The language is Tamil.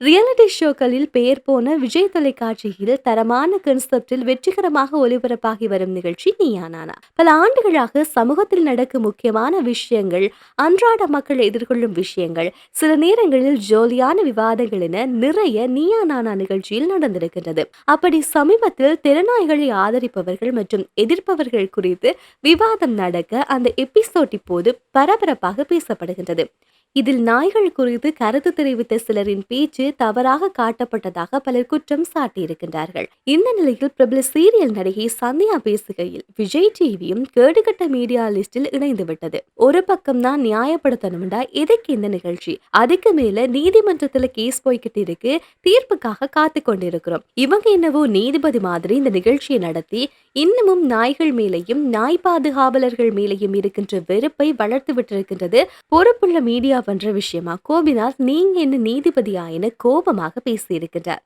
ரியாலிட்டி ஷோக்களில் பெயர் போன விஜய் தொலைக்காட்சியில் தரமான கன்செப்டில் வெற்றிகரமாக ஒளிபரப்பாகி வரும் நிகழ்ச்சி நீயானானா. பல ஆண்டுகளாக சமூகத்தில் நடக்கும் முக்கியமான விஷயங்கள் அன்றாட மக்கள் எதிர்கொள்ளும் விஷயங்கள் சில நேரங்களில் ஜோலியான விவாதங்கள் என நிறைய நீயானானா நிகழ்ச்சியில் நடந்திருக்கின்றது. அப்படி சமீபத்தில் திறனாய்களை ஆதரிப்பவர்கள் மற்றும் எதிர்ப்பவர்கள் குறித்து விவாதம் நடக்க அந்த எபிசோட் இப்போது பரபரப்பாக பேசப்படுகின்றது. இதில் நாய்கள் குறித்து கருத்து தெரிவித்த சிலரின் பேச்சு தவறாக காட்டப்பட்டதாக பலர் குற்றம் சாட்டியிருக்கின்றார்கள். இந்த நிலையில் பிரபல சீரியல் நடிகை சந்தியா பேசுகையில் விஜய் டிவியும் கேடுகட்ட மீடியா லிஸ்டில் இணைந்து விட்டது ஒரு பக்கம் தான் நியாயப்படுத்தணும்டா எதுக்கு இந்த நிகழ்ச்சி? அதுக்கு மேல நீதிமன்றத்துல கேஸ் போய்கிட்டு இருக்கு தீர்ப்புக்காக காத்து கொண்டிருக்கிறோம். இவங்க என்னவோ நீதிபதி மாதிரி இந்த நிகழ்ச்சியை நடத்தி இன்னமும் நாய்கள் மேலையும் நாய் பாதுகாவலர்கள் மேலையும் இருக்கின்ற வெறுப்பை வளர்த்து விட்டிருக்கின்றது பொறுப்புள்ள மீடியா பண்ற விஷயமா கோபிநாத் நீங்க என்ன நீதிபதியா என கோபமாக பேசியிருக்கிறார்